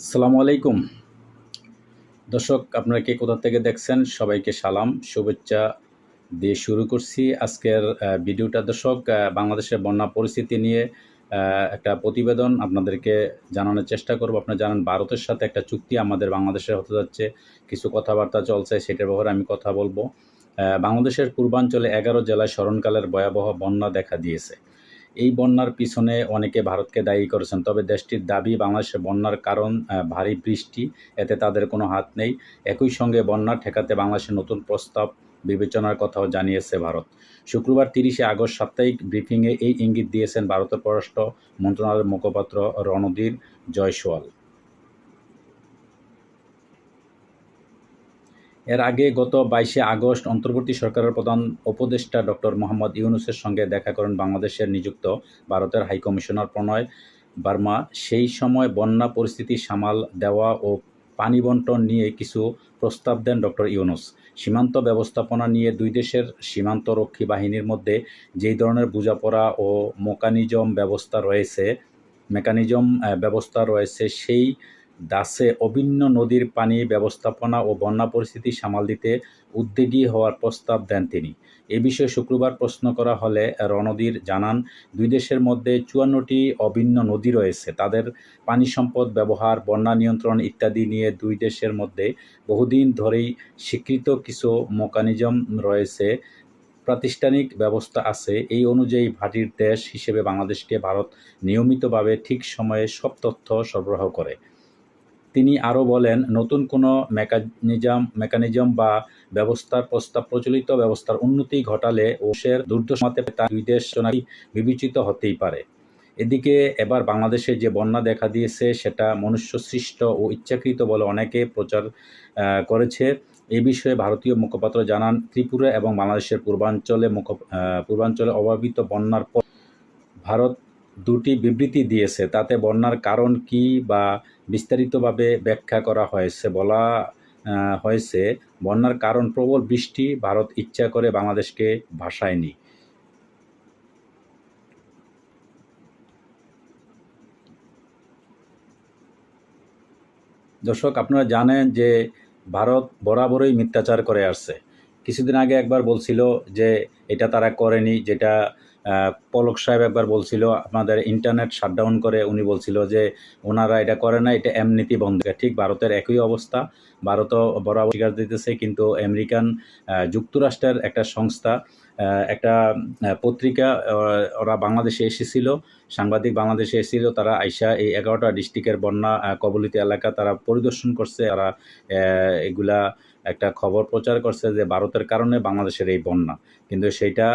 আসসালামু আলাইকুম। দর্শক, আপনারা কে কোথা থেকে দেখছেন? সবাইকে সালাম, শুভেচ্ছা দিয়ে শুরু করছি আজকের ভিডিওটা। দর্শক বাংলাদেশের বন্যা পরিস্থিতি নিয়ে একটা প্রতিবেদন আপনাদেরকে জানানোর চেষ্টা করব। আপনারা জানেন, ভারতের সাথে একটা চুক্তি আমাদের বাংলাদেশে হতে যাচ্ছে। কিছু কথাবার্তা চলছে, সেটার ব্যাপারে আমি কথা বলব। বাংলাদেশের পূর্বাঞ্চলে এগারো জেলায় স্মরণকালের ভয়াবহ বন্যা দেখা দিয়েছে। এই বন্যার পিছনে অনেকে ভারতকে দায়ী করেছেন। তবে দেশটির দাবি বাংলাদেশের বন্যার কারণ ভারী বৃষ্টি, এতে তাদের কোনো হাত নেই। একই সঙ্গে বন্যা ঠেকাতে বাংলাদেশের নতুন প্রস্তাব বিবেচনার কথাও জানিয়েছে ভারত। শুক্রবার তিরিশে আগস্ট সাপ্তাহিক ব্রিফিংয়ে এই ইঙ্গিত দিয়েছেন ভারতের পররাষ্ট্র মন্ত্রণালয়ের মুখপাত্র রণধীর জয়সওয়াল। এর আগে গত বাইশে আগস্ট অন্তর্বর্তী সরকারের প্রধান উপদেষ্টা ডক্টর মোহাম্মদ ইউনুসের সঙ্গে দেখা করেন বাংলাদেশের নিযুক্ত ভারতের হাইকমিশনার প্রণয় বার্মা। সেই সময় বন্যা পরিস্থিতি সামাল দেওয়া ও পানি বন্টন নিয়ে কিছু প্রস্তাব দেন ডক্টর ইউনুস। সীমান্ত ব্যবস্থাপনা নিয়ে দুই দেশের সীমান্তরক্ষী বাহিনীর মধ্যে যেই ধরনের বোঝাপড়া ও মেকানিজম ব্যবস্থা রয়েছে, মেকানিজম ব্যবস্থা রয়েছে, সেই দাসে অভিন্ন নদীর পানি ব্যবস্থাপনা ও বন্যা পরিস্থিতি সামাল দিতে উদ্যোগী হওয়ার প্রস্তাব দেন তিনি। এ বিষয়ে শুক্রবার প্রশ্ন করা হলে রণদীর জানান, দুই দেশের মধ্যে চুয়ান্নটি অভিন্ন নদী রয়েছে। তাদের পানি সম্পদ ব্যবহার, বন্যা নিয়ন্ত্রণ ইত্যাদি নিয়ে দুই দেশের মধ্যে বহুদিন ধরেই স্বীকৃত কিছু মেকানিজম রয়েছে। প্রাতিষ্ঠানিক ব্যবস্থা আছে। এই অনুযায়ী ভাটির দেশ হিসেবে বাংলাদেশকে ভারত নিয়মিতভাবে ঠিক সময়ে সব তথ্য সরবরাহ করে। তিনি আরও বলেন, নতুন কোনো মেকানিজম মেকানিজম বা ব্যবস্থার প্রস্তাব, প্রচলিত ব্যবস্থার উন্নতি ঘটালে ওষের দুর্দশাতে তা দুই দেশ বিবেচিত হতেই পারে। এদিকে এবার বাংলাদেশে যে বন্যা দেখা দিয়েছে, সেটা মনুষ্য সৃষ্ট ও ইচ্ছাকৃত বলে অনেকে প্রচার করেছে। এ বিষয়ে ভারতীয় মুখপাত্র জানান, ত্রিপুরা এবং বাংলাদেশের পূর্বাঞ্চলে মুখ পূর্বাঞ্চলে অভাবিত বন্যার পর ভারত দুটি বিবৃতি দিয়েছে। তাতে বন্যার কারণ কি বা বিস্তারিতভাবে ব্যাখ্যা করা হয়েছে বলা হয়েছে, বন্যার কারণ প্রবল বৃষ্টি, ভারত ইচ্ছা করে বাংলাদেশকে ভাসায়নি। দর্শক, আপনারা জানেন যে ভারত বরাবরই মিথ্যাচার করে আসছে। কিছুদিন আগে একবার বলছিল যে এটা তারা করেনি, যেটা পলক সাহেব একবার বলছিল আমাদের ইন্টারনেট শাটডাউন করে, উনি বলছিল যে, ওনারা এটা করে না, এটা এমনিতি বন্ধ। ঠিক ভারতের একই অবস্থা। ভারতও বরাবর দিতেছে, কিন্তু আমেরিকান যুক্তরাষ্ট্রের একটা সংস্থা একটা পত্রিকা ওরা বাংলাদেশে এসেছিল সাংবাদিক বাংলাদেশে এসেছিল তারা আইসা এই এগারোটা ডিস্ট্রিক্টের বন্যা কবলিত এলাকা তারা পরিদর্শন করছে আহ, এগুলা একটা খবর প্রচার করছে যে ভারতের কারণে বাংলাদেশের এই বন্যা। কিন্তু সেইটা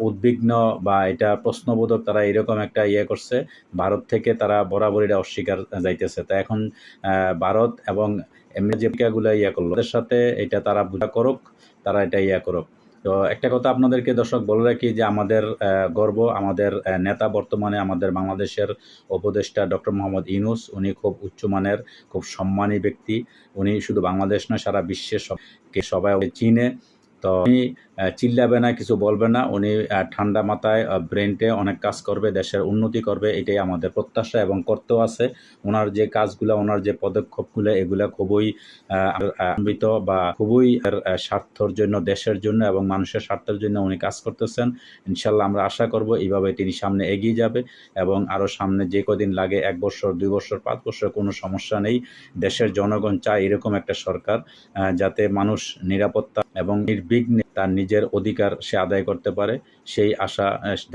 উদ্বিগ্ন বা এটা প্রশ্নবোধক তারা এরকম একটা ইয়ে করছে ভারত থেকে তারা বরাবর এটা অস্বীকার যাইতেছে। তা এখন ভারত এবং এমনি যে ইয়ে করল। ওদের সাথে এটা তারা বুঝা করুক তারা এটা ইয়ে করুক। তো একটা কথা আপনাদেরকে দর্শক বলে রাখি যে আমাদের গর্ব, আমাদের নেতা বর্তমানে আমাদের বাংলাদেশের উপদেষ্টা ডক্টর মোহাম্মদ ইউনুস। উনি খুব উচ্চমানের খুব সম্মানী ব্যক্তি। উনি শুধু বাংলাদেশ না সারা বিশ্বের সবকে সবাই চিনে। তো উনি চিল্লাবে না কিছু বলবে না। উনি ঠান্ডা মাথায় ব্রেনটে অনেক কাজ করবে দেশের উন্নতি করবে এটাই আমাদের প্রত্যাশা এবং করতেও আছে। ওনার যে কাজগুলো ওনার যে পদক্ষেপগুলো এগুলো খুবই আহ, বা খুবই স্বার্থর জন্য দেশের জন্য এবং মানুষের স্বার্থের জন্য উনি কাজ করতেছেন। ইনশাল্লাহ আমরা আশা করব এইভাবে তিনি সামনে এগিয়ে যাবে এবং আরও সামনে যে কদিন লাগে এক বছর দুই বছর পাঁচ বছর কোনো সমস্যা নেই। দেশের জনগণ চায় এরকম একটা সরকার যাতে মানুষ নিরাপত্তা এবং নির্বিঘ্নে তার নিজের অধিকার সে আদায় করতে পারে। সেই আশা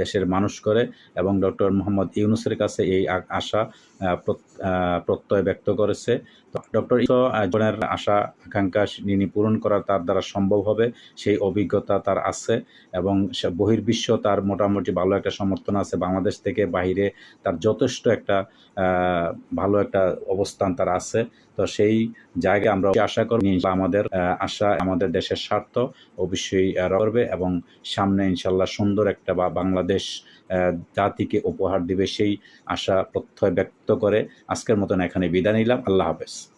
দেশের মানুষ করে এবং ডক্টর মোহাম্মদ ইউনুসের কাছে এই আশা প্রত্যয় ব্যক্ত করেছে। তো ডক্টর জনের আশা, আকাঙ্ক্ষা তিনি পূরণ করা তার দ্বারা সম্ভব হবে, সেই অভিজ্ঞতা তার আছে এবং বহির্বিশ্ব তার মোটামুটি ভালো একটা সমর্থন আছে। বাংলাদেশ থেকে বাইরে তার যথেষ্ট একটা ভালো একটা অবস্থান তার আছে। তো সেই জায়গায় আমরা আশা করি আমাদের আশা আমাদের দেশের স্বার্থ অবশ্যই করবে এবং সামনে ইনশাল্লাহ সুন্দর একটা বা বাংলাদেশ জাতিকে উপহার দিবে সেই আশা প্রত্যয় ব্যক্ত করে আজকের মতন এখানে বিদায় নিলাম। আল্লাহ হাফেজ।